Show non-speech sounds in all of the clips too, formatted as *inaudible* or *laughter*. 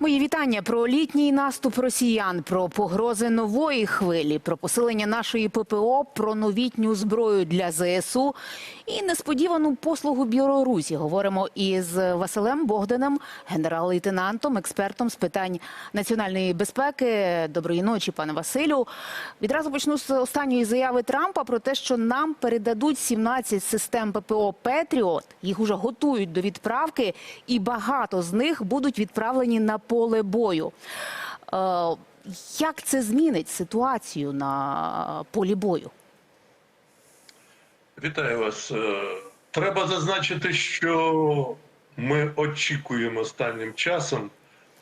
Мої вітання про літній наступ росіян, про погрози нової хвилі, про посилення нашої ППО, про новітню зброю для ЗСУ і несподівану послугу Білорусі. Говоримо із Василем Богданом, генерал-лейтенантом, експертом з питань національної безпеки. Доброї ночі, пане Василю. Відразу почну з останньої заяви Трампа про те, що нам передадуть 17 систем ППО Петріот. Їх уже готують до відправки, і багато з них будуть відправлені на поле бою. Е, як це змінить ситуацію на полі бою? Вітаю вас. Е, Треба зазначити, що ми очікуємо останнім часом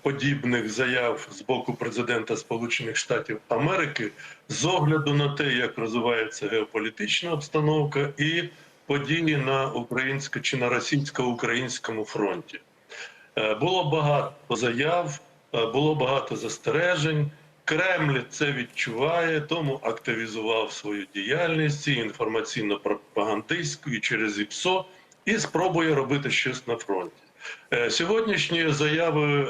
подібних заяв з боку президента Сполучених Штатів Америки з огляду на те, як розвивається геополітична обстановка і події на українсько чи на російсько-українському фронті. Е, Було багато заяв, е, було багато застережень. Кремль це відчуває, тому активізував свою діяльність інформаційно-пропагандистську і через ІПСО і спробує робити щось на фронті. Е, Сьогоднішні заяви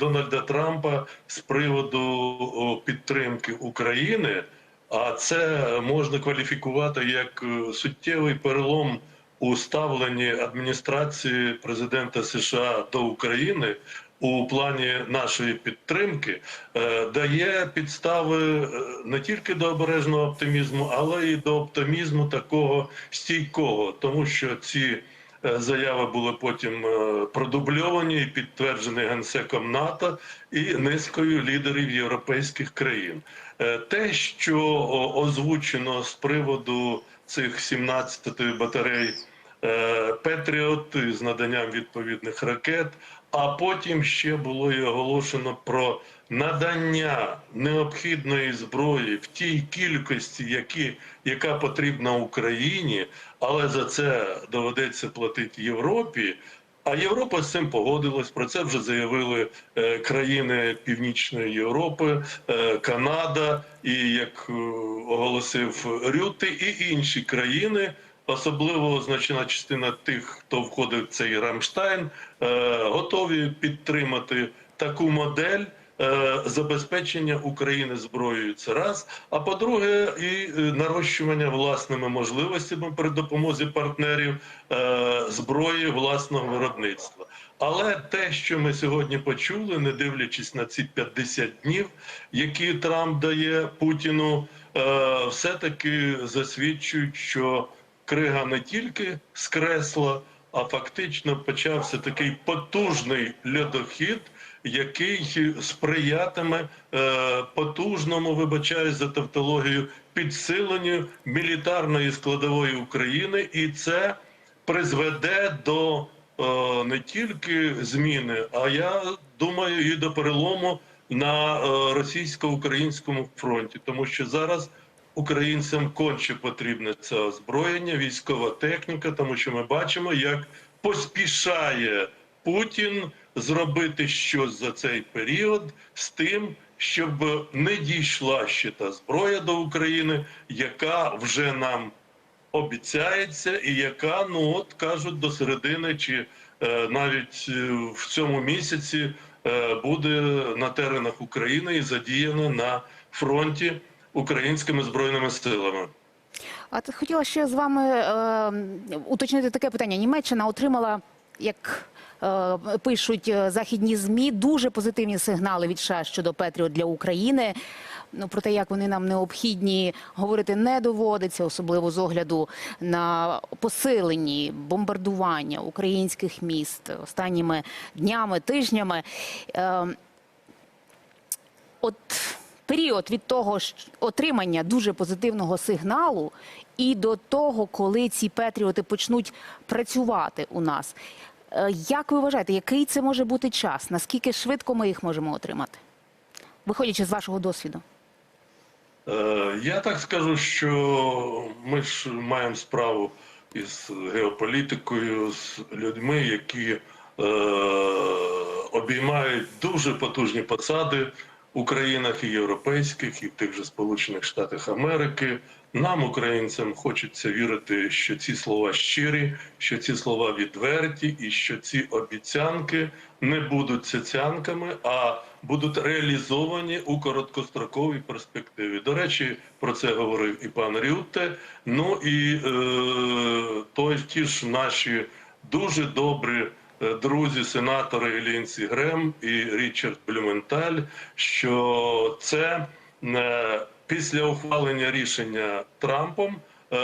Дональда Трампа з приводу підтримки України, а це можна кваліфікувати як суттєвий перелом у ставленні адміністрації президента США до України у плані нашої підтримки е, дає підстави е, не тільки до обережного оптимізму, але й до оптимізму такого стійкого, тому що ці е, заяви були потім продубльовані і підтверджені генсеком НАТО і низкою лідерів європейських країн. Те, що озвучено з приводу цих 17 батарей е, Петріот з наданням відповідних ракет. А потім ще було і оголошено про надання необхідної зброї в тій кількості, які, яка потрібна Україні, але за це доведеться платити Європі. А Європа з цим погодилась. Про це вже заявили е, країни Північної Європи, е, Канада, і як е, оголосив Рюти, і інші країни. Особливо значна частина тих, хто входив в цей Рамштайн, е, готові підтримати таку модель е, забезпечення України зброєю. Це раз. А по-друге, і е, нарощування власними можливостями при допомозі партнерів зброї власного виробництва. Але те, що ми сьогодні почули, не дивлячись на ці 50 днів, які Трамп дає Путіну, е, все-таки засвідчують, що крига не тільки скресла, а фактично почався такий потужний льодохід, який сприятиме е, потужному, вибачаюсь за тавтологію, підсиленню мілітарної складової України, і це призведе до е, не тільки зміни, а я думаю, і до перелому на е, російсько-українському фронті, тому що зараз українцям конче потрібне це озброєння, військова техніка, тому що ми бачимо, як поспішає Путін зробити щось за цей період з тим, щоб не дійшла ще та зброя до України, яка вже нам обіцяється, і яка, ну от кажуть, до середини чи е, навіть е, в цьому місяці е, буде на теренах України і задіяна на фронті українськими збройними силами. А хотіла ще з вами е, уточнити таке питання. Німеччина отримала, як е, пишуть е, західні змі, дуже позитивні сигнали від США щодо Петріот для України. Ну про те, як вони нам необхідні, говорити не доводиться, особливо з огляду на посилені бомбардування українських міст останніми днями, тижнями. Е, От період від того ж отримання дуже позитивного сигналу і до того, коли ці патріоти почнуть працювати у нас. Е, Як ви вважаєте, який це може бути час? Наскільки швидко ми їх можемо отримати? Виходячи з вашого досвіду. Е, Я так скажу, що ми ж маємо справу із геополітикою, з людьми, які е, обіймають дуже потужні посади у країнах і європейських, і в тих же Сполучених Штатах Америки. Нам, українцям, хочеться вірити, що ці слова щирі, що ці слова відверті, і що ці обіцянки не будуть цяцянками, а будуть реалізовані у короткостроковій перспективі. До речі, про це говорив і пан Рютте. Ну і е, той ті ж наші дуже добрі друзі, сенатори Лінсі Грем і Річард Блюменталь, що це е, після ухвалення рішення Трампом е,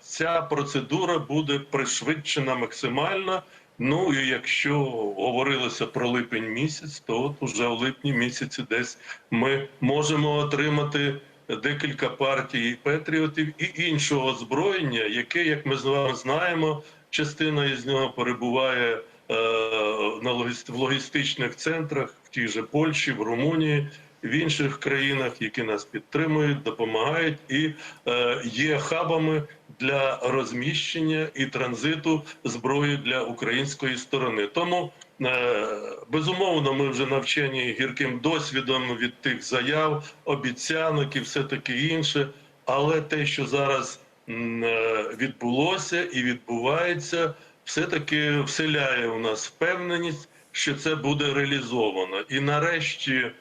ця процедура буде пришвидшена максимально. Ну і якщо говорилося про липень місяць, то от уже в липні місяці десь ми можемо отримати декілька партій патріотів і іншого озброєння, яке, як ми з вами знаємо, частина із нього перебуває е, в логістичних центрах в тій же Польщі, в Румунії. В інших країнах, які нас підтримують, допомагають і е, є хабами для розміщення і транзиту зброї для української сторони. Тому е, безумовно ми вже навчені гірким досвідом від тих заяв, обіцянок і все таке інше. Але те, що зараз е, відбулося і відбувається, все таки вселяє у нас впевненість, що це буде реалізовано. І нарешті е,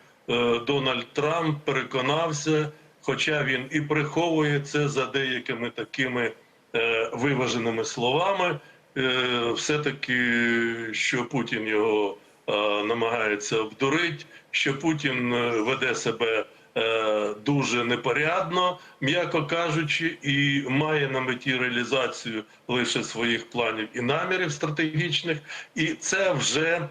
Дональд Трамп переконався, хоча він і приховує це за деякими такими е, виваженими словами, е, все-таки, що Путін його намагається обдурити, що Путін веде себе е, дуже непорядно, м'яко кажучи, і має на меті реалізацію лише своїх планів і намірів стратегічних, і це вже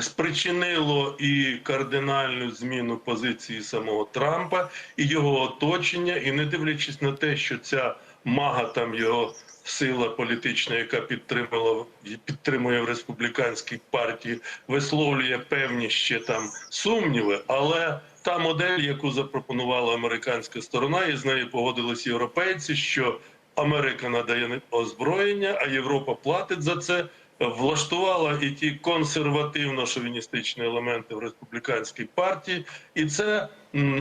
спричинило і кардинальну зміну позиції самого Трампа і його оточення, і не дивлячись на те, що ця мага там його сила політична, яка підтримала підтримує в республіканській партії, висловлює певні ще там сумніви, але та модель, яку запропонувала американська сторона, і з нею погодились європейці, що Америка надає озброєння, а Європа платить за це. Влаштувала і ті консервативно-шовіністичні елементи в республіканській партії, і це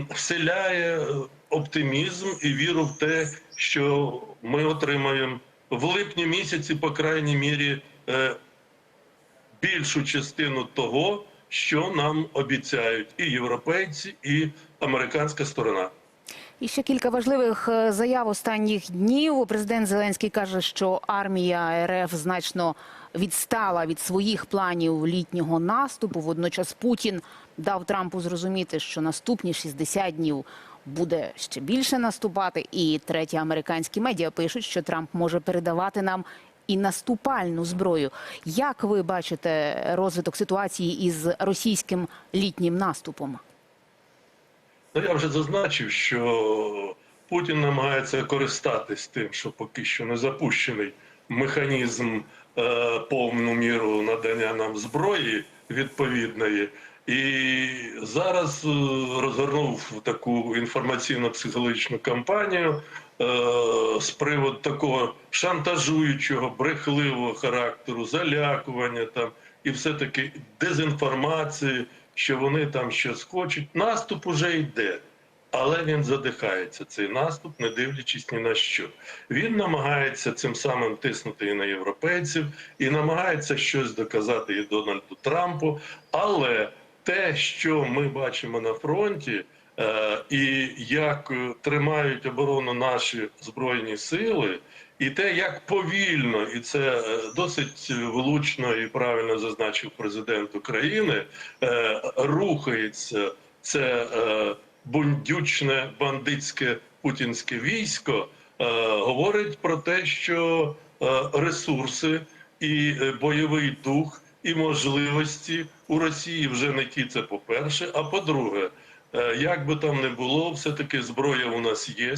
вселяє оптимізм і віру в те, що ми отримаємо в липні місяці, по крайній мірі, е, більшу частину того, що нам обіцяють і європейці, і американська сторона. І ще кілька важливих е, заяв останніх днів. Президент Зеленський каже, що армія РФ значно відстала від своїх планів літнього наступу. Водночас Путін дав Трампу зрозуміти, що наступні 60 днів буде ще більше наступати. І треті американські медіа пишуть, що Трамп може передавати нам і наступальну зброю. Як ви бачите розвиток ситуації із російським літнім наступом? Ну, я вже зазначив, що Путін намагається користатись тим, що поки що не запущений механізм е, повну міру надання нам зброї відповідної. І зараз е, розгорнув таку інформаційно-психологічну кампанію з приводу такого шантажуючого, брехливого характеру, залякування там і все таки дезінформації, що вони там щось хочуть. Наступ уже йде. Але він задихається цей наступ, не дивлячись ні на що. Він намагається цим самим тиснути і на європейців, і намагається щось доказати і Дональду Трампу. Але те, що ми бачимо на фронті, е, і як е, тримають оборону наші збройні сили, і те, як повільно, і це е, досить влучно і правильно зазначив президент України, е, рухається це. е, бундючне бандитське путінське військо е, говорить про те, що е, ресурси і е, бойовий дух і можливості у Росії вже не ті. Це по перше. А по-друге, е, як би там не було, все таки зброя у нас є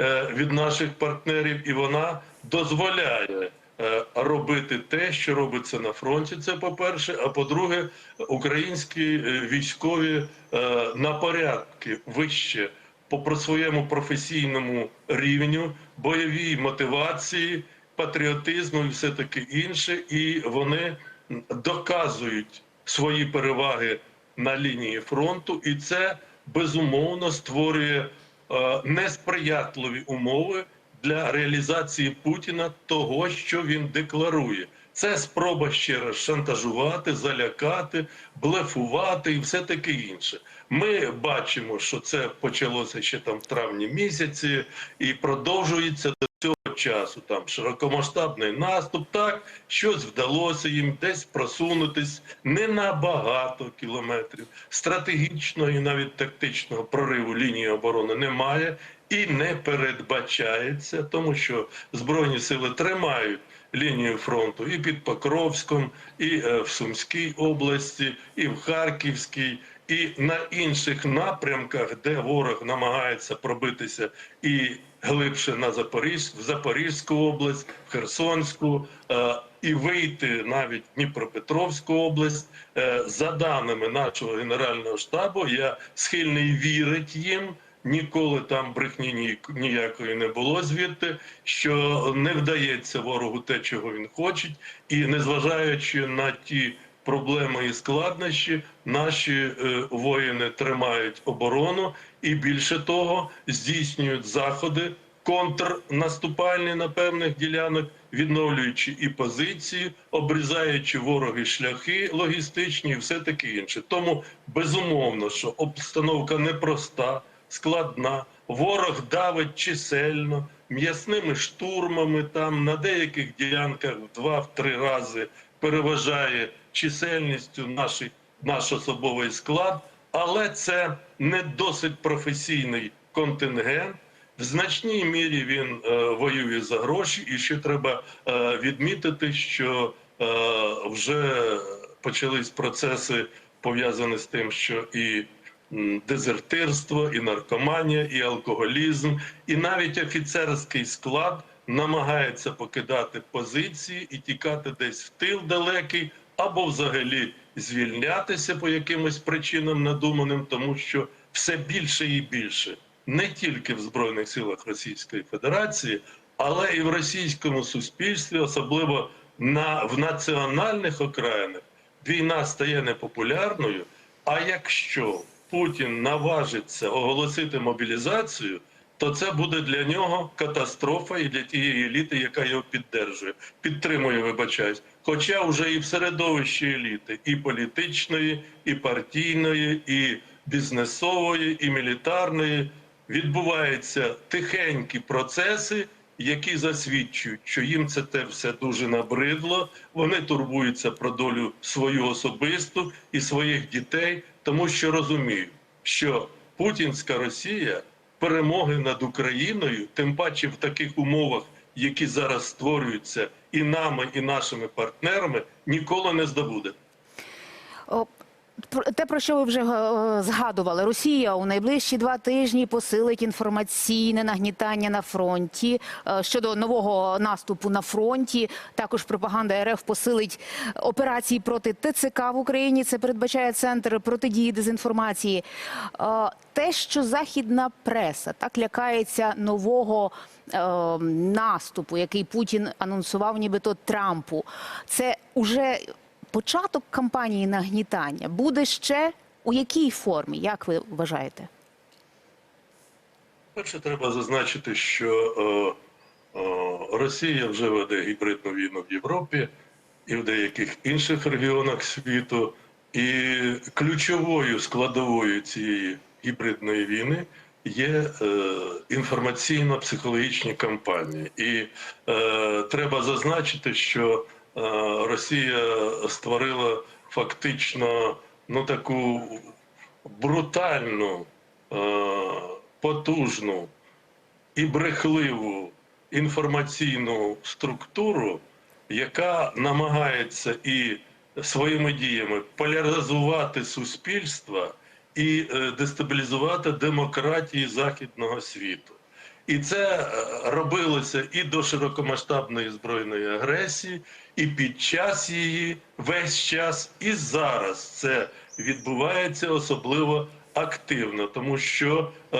е, від наших партнерів, і вона дозволяє. е, Робити те, що робиться на фронті, це по-перше. А по-друге, українські е, військові е, на порядки вище по своєму професійному рівню, бойовій мотивації, патріотизму і все таке інше. І вони доказують свої переваги на лінії фронту, і це безумовно створює е, несприятливі умови для реалізації Путіна того, що він декларує. Це спроба ще раз шантажувати, залякати, блефувати і все таке інше. Ми бачимо, що це почалося ще там в травні місяці і продовжується до цього часу. Там широкомасштабний наступ, так щось вдалося їм десь просунутись не на багато кілометрів. Стратегічного і навіть тактичного прориву лінії оборони немає і не передбачається, тому що збройні сили тримають лінію фронту і під Покровськом, і е, в Сумській області, і в Харківській, і на інших напрямках, де ворог намагається пробитися і глибше на Запоріж, в Запорізьку область, в Херсонську. е, І вийти навіть в Дніпропетровську область Е, за даними нашого генерального штабу, я схильний вірити їм. Ніколи там брехні ні- ніякої не було звідти, що не вдається ворогу те, чого він хоче, і незважаючи на ті проблеми і складнощі, наші е, воїни тримають оборону і більше того здійснюють заходи контрнаступальні на певних ділянок, відновлюючи і позиції, обрізаючи вороги шляхи логістичні, і все таке інше. Тому безумовно, що обстановка непроста складна. Ворог давить чисельно, м'ясними штурмами там на деяких ділянках в два-три рази переважає чисельністю наш, наш особовий склад, але це не досить професійний контингент. В значній мірі він е, воює за гроші, і ще треба е, відмітити, що е, вже почались процеси пов'язані з тим, що і дезертирство, і наркоманія, і алкоголізм, і навіть офіцерський склад намагається покидати позиції і тікати десь в тил далекий, або взагалі звільнятися по якимось причинам надуманим, тому що все більше і більше не тільки в збройних силах Російської Федерації, але і в російському суспільстві, особливо на в національних окраїнах, війна стає непопулярною. А якщо Путін наважиться оголосити мобілізацію, то це буде для нього катастрофа і для тієї еліти, яка його піддержує, підтримує, вибачаюсь. Хоча вже і в середовищі еліти, і політичної, і партійної, і бізнесової, і мілітарної відбуваються тихенькі процеси, які засвідчують, що їм це те все дуже набридло. Вони турбуються про долю свою особисту і своїх дітей, тому що розуміють, що путінська Росія перемоги над Україною, тим паче в таких умовах, які зараз створюються і нами, і нашими партнерами, ніколи не здобуде. Те, про що ви вже е, згадували, Росія у найближчі два тижні посилить інформаційне нагнітання на фронті е, щодо нового наступу на фронті. Також пропаганда РФ посилить операції проти ТЦК в Україні. Це передбачає центр протидії дезінформації. Е, Те, що західна преса так лякається нового наступу, який Путін анонсував, нібито Трампу, це уже початок кампанії нагнітання буде ще у якій формі, як ви вважаєте? Перше, треба зазначити, що е, е, Росія вже веде гібридну війну в Європі і в деяких інших регіонах світу. І ключовою складовою цієї гібридної війни є е, інформаційно-психологічні кампанії. І е, треба зазначити, що Росія створила фактично ну таку брутальну, е, потужну і брехливу інформаційну структуру, яка намагається і своїми діями поляризувати суспільство і е, дестабілізувати демократії західного світу. І це е, робилося і до широкомасштабної збройної агресії, і під час її весь час, і зараз це відбувається особливо активно, тому що е,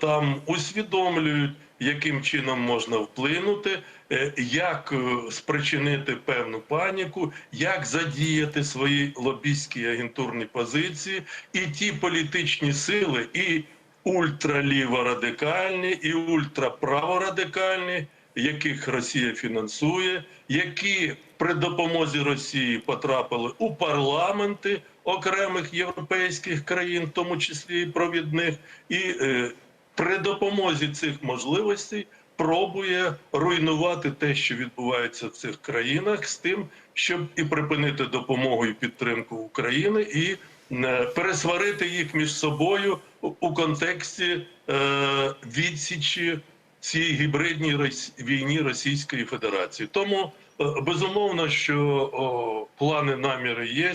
там усвідомлюють, яким чином можна вплинути, е, як е, спричинити певну паніку, як задіяти свої лобістські агентурні позиції, і ті політичні сили, і ультраліворадикальні, і ультраправорадикальні, яких Росія фінансує, які при допомозі Росії потрапили у парламенти окремих європейських країн, в тому числі і провідних, і е, при допомозі цих можливостей пробує руйнувати те, що відбувається в цих країнах, з тим, щоб і припинити допомогу і підтримку України, і пересварити їх між собою у- контексті е, відсічі цій гібридній війні Російської Федерації. Тому е, безумовно, що плани наміри є,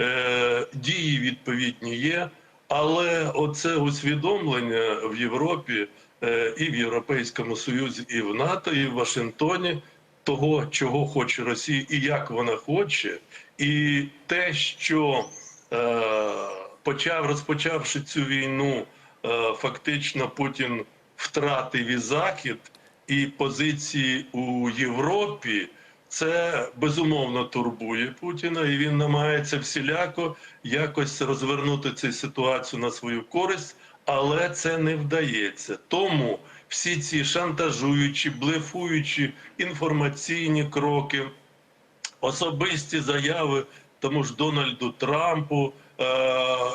е, дії відповідні є. Але оце усвідомлення в Європі е, і в Європейському Союзі, і в НАТО, і в Вашингтоні того, чого хоче Росія, і як вона хоче, і те, що е, почав розпочавши цю війну, е, фактично Путін втратив і захід, і позиції у Європі. Це безумовно турбує Путіна, і він намагається всіляко якось розвернути цю ситуацію на свою користь, але це не вдається. Тому всі ці шантажуючі, блефуючі інформаційні кроки, особисті заяви тому ж Дональду Трампу, е,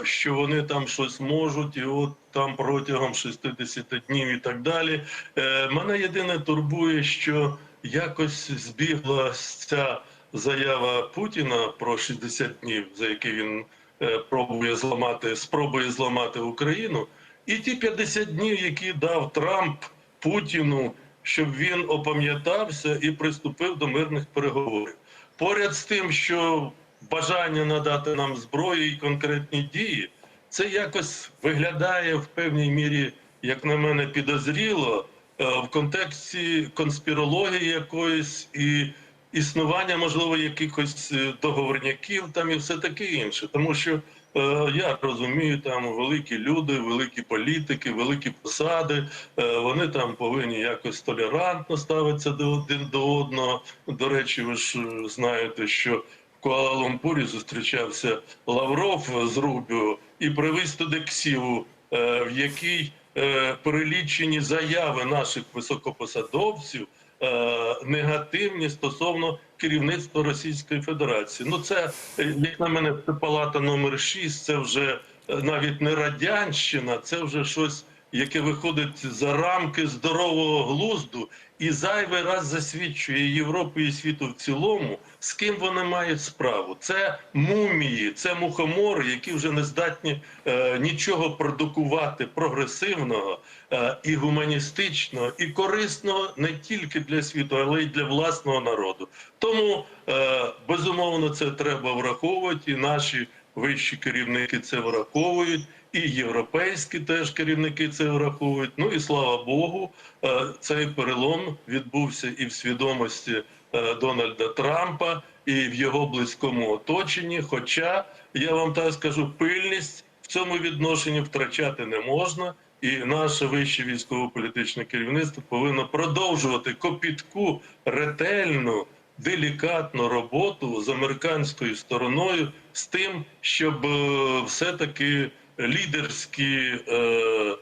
що вони там щось можуть, і от там протягом 60 днів і так далі. Е, Мене єдине турбує, що якось збігла ця заява Путіна про 60 днів, за які він е, пробує зламати, спробує зламати Україну, і ті 50 днів, які дав Трамп Путіну, щоб він опам'ятався і приступив до мирних переговорів. Поряд з тим, що бажання надати нам зброю і конкретні дії, це якось виглядає в певній мірі, як на мене, підозріло е, в контексті конспірології якоїсь і існування, можливо, якихось е, договорняків там і все таке інше. Тому що е, я розумію, там великі люди, великі політики, великі посади. Вони там повинні якось толерантно ставитися до один до одного. До речі, ви ж знаєте, що Куала-Лумпурі зустрічався Лавров з Рубіо і привіз туди ксіву, е, в якій е, перелічені заяви наших високопосадовців е, негативні стосовно керівництва Російської Федерації. Ну це як на мене, палата номер 6, Це вже навіть не радянщина, це вже щось, яке виходить за рамки здорового глузду і зайвий раз засвідчує Європу і світу в цілому, з ким вони мають справу. Це мумії, це мухомори, які вже не здатні е, нічого продукувати прогресивного е, і гуманістичного, і корисного не тільки для світу, але й для власного народу. Тому е, безумовно це треба враховувати, і наші вищі керівники це враховують, і європейські теж керівники це враховують. Ну і слава Богу, е, цей перелом відбувся і в свідомості е, Дональда Трампа, і в його близькому оточенні. Хоча я вам так скажу, пильність в цьому відношенні втрачати не можна. І наше вище військово-політичне керівництво повинно продовжувати копітку ретельну, делікатну роботу з американською стороною з тим, щоб е, все-таки лідерські е,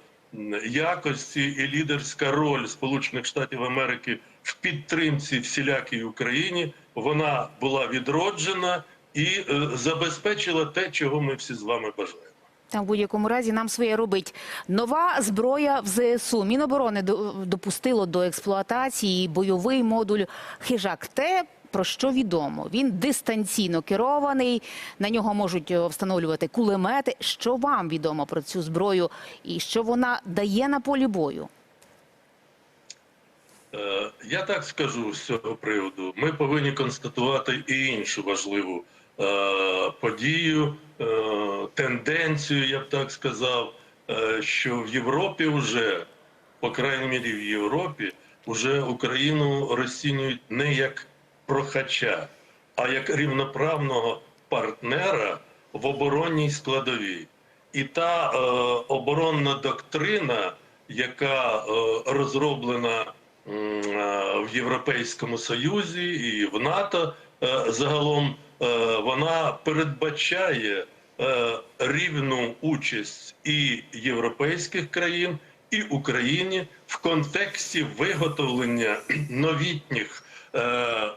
якості і лідерська роль Сполучених Штатів Америки в підтримці всілякій Україні вона була відроджена і е, забезпечила те, чого ми всі з вами бажаємо. Та в будь-якому разі нам своє робить. Нова зброя в ЗСУ. Міноборони до- допустило до експлуатації бойовий модуль Хижак. Те, про що відомо. Він дистанційно керований. На нього можуть е, встановлювати кулемети. Що вам відомо про цю зброю і що вона дає на полі бою? Е, Я так скажу з цього приводу. Ми повинні констатувати і іншу важливу е, подію, тенденцію, я б так сказав, що в Європі вже, по крайній мірі, в Європі, вже Україну розцінюють не як прохача, а як рівноправного партнера в оборонній складовій. І та е, оборонна доктрина, яка е, розроблена е, в Європейському Союзі і в НАТО е, загалом, е, вона передбачає е, рівну участь і європейських країн, і Україні в контексті виготовлення новітніх е,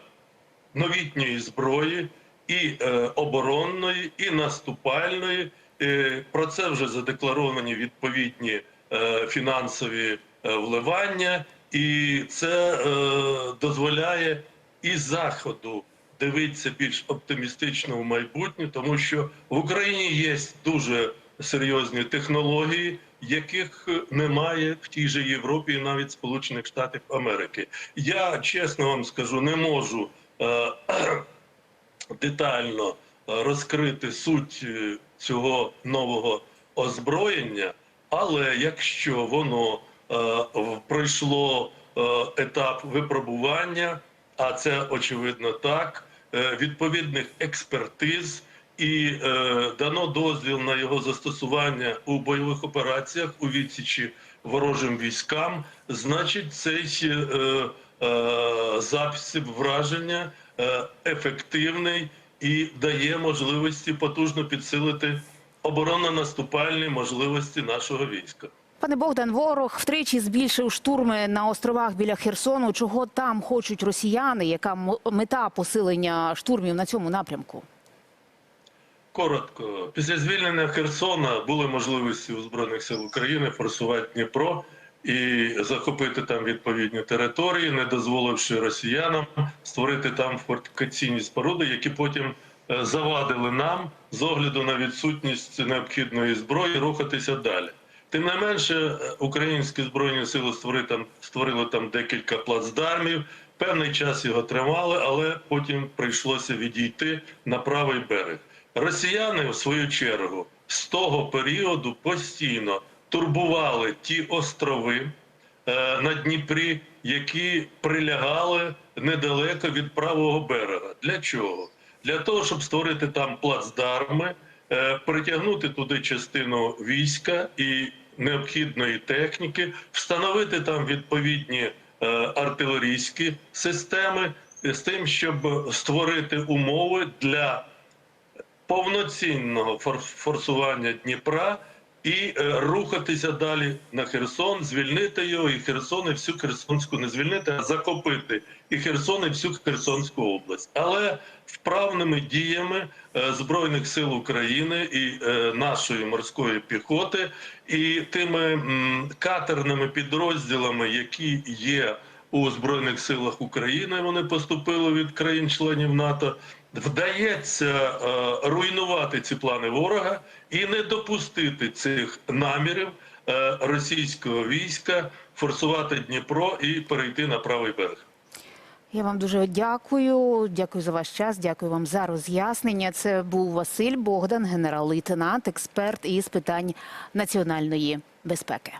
новітньої зброї, і е, оборонної, і наступальної. Е, про це вже задекларовані відповідні е, фінансові е, вливання, і це е, дозволяє і заходу дивитися більш оптимістично в майбутнє, тому що в Україні є дуже серйозні технології, яких немає в тій же Європі і навіть Сполучених Штатів Америки. Я чесно вам скажу, не можу *clears throat* детально е, розкрити суть е, цього нового озброєння, але якщо воно е, пройшло етап випробування, а це очевидно так, відповідних експертиз. І дано дозвіл на його застосування у бойових операціях у відсічі ворожим військам. Значить, цей е, засіб враження е, ефективний і дає можливості потужно підсилити оборонно-наступальні можливості нашого війська. Пане Богдан, ворог втричі збільшив штурми на островах біля Херсону. Чого там хочуть росіяни? Яка мета посилення штурмів на цьому напрямку? Коротко, після звільнення Херсона були можливості у Збройних сил України форсувати Дніпро і захопити там відповідні території, не дозволивши росіянам створити там фортифікаційні споруди, які потім е, завадили нам з огляду на відсутність необхідної зброї рухатися далі. Тим не менше, е, українські збройні сили створили там, створили там декілька плацдармів. Певний час його тримали, але потім прийшлося відійти на правий берег. Росіяни, в свою чергу, з того періоду постійно турбували ті острови е, на Дніпрі, які прилягали недалеко від правого берега. Для чого? Для того, щоб створити там плацдарми, е, притягнути туди частину війська і необхідної техніки, встановити там відповідні е, артилерійські системи з тим, щоб створити умови для повноцінного фор- форсування Дніпра і е, рухатися далі на Херсон, звільнити його і Херсон, і всю Херсонську не звільнити, а закопити і Херсон, і всю Херсонську область. Але вправними діями е, Збройних сил України і е, нашої морської піхоти, і тими катерними підрозділами, які є у Збройних силах України, вони поступили від країн-членів НАТО. Вдається е, руйнувати ці плани ворога і не допустити цих намірів е, російського війська форсувати Дніпро і перейти на правий берег. Я вам дуже дякую. Дякую за ваш час. Дякую вам за роз'яснення. Це був Василь Богдан, генерал-лейтенант, експерт із питань національної безпеки.